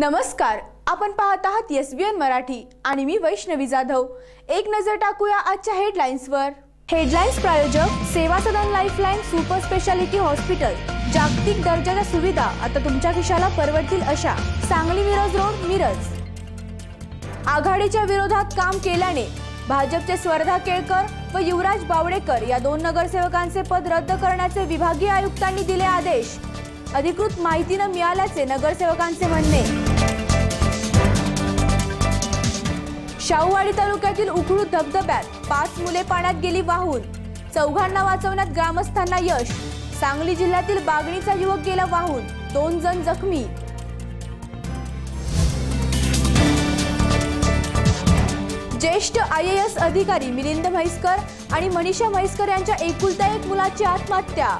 नमस्कार आपण पाहत आहात एस बी एन मराठी आणि मी वैष्णवी जाधव. एक नजर टाकूया आजच्या हेडलाईन्सवर हेडलाईन्स प्रायोजक Seva Sadan lifeline super speciality hospital. जागतिक दर्जाच्या सुविधा आता तुमच्या खिशाला परवडतील अशा. सांगली मिरज रोड मिरज. आघाडीच्या विरोधात काम केल्याने भाजपचे स्वर्धा केळकर व युवराज बावडेकर या दोन नगरसेवकांचे पद रद्द करण्याचे विभागीय आयुक्तांनी दिले आदेश. अधिकृत माहिती न मिळाल्याचे नगरसेवकांचे म्हणणे. शाहूवाडी तालुक्यातील उखळू धबधब्यात पाच मुले पाण्यात गेली वाहून. चौघांना वाचवण्यात ग्रामस्थांना यश. सांगली जिल्ह्यातील बागणीचा युवक गेला वाहून. दोन जण जखमी. ज्येष्ठ आय ए एस अधिकारी मिलिंद म्हैसकर आणि मनीषा म्हैसकर यांच्या एकुलता एक मुलाची आत्महत्या.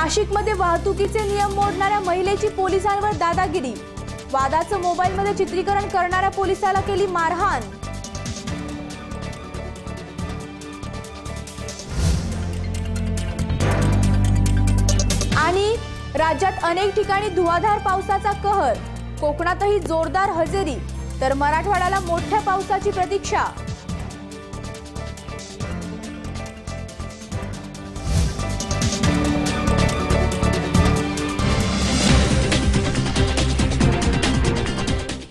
नाशिकमध्ये वाहतुकीचे नियम मोडणाऱ्या महिलेची पोलिसांवर दादागिरी. वादाचं मोबाईलमध्ये चित्रीकरण करणाऱ्या पोलिसाला केली मारहाण. आणि राज्यात अनेक ठिकाणी धुवाधार पावसाचा कहर. कोकणातही जोरदार हजेरी. तर मराठवाड्याला मोठ्या पावसाची प्रतीक्षा.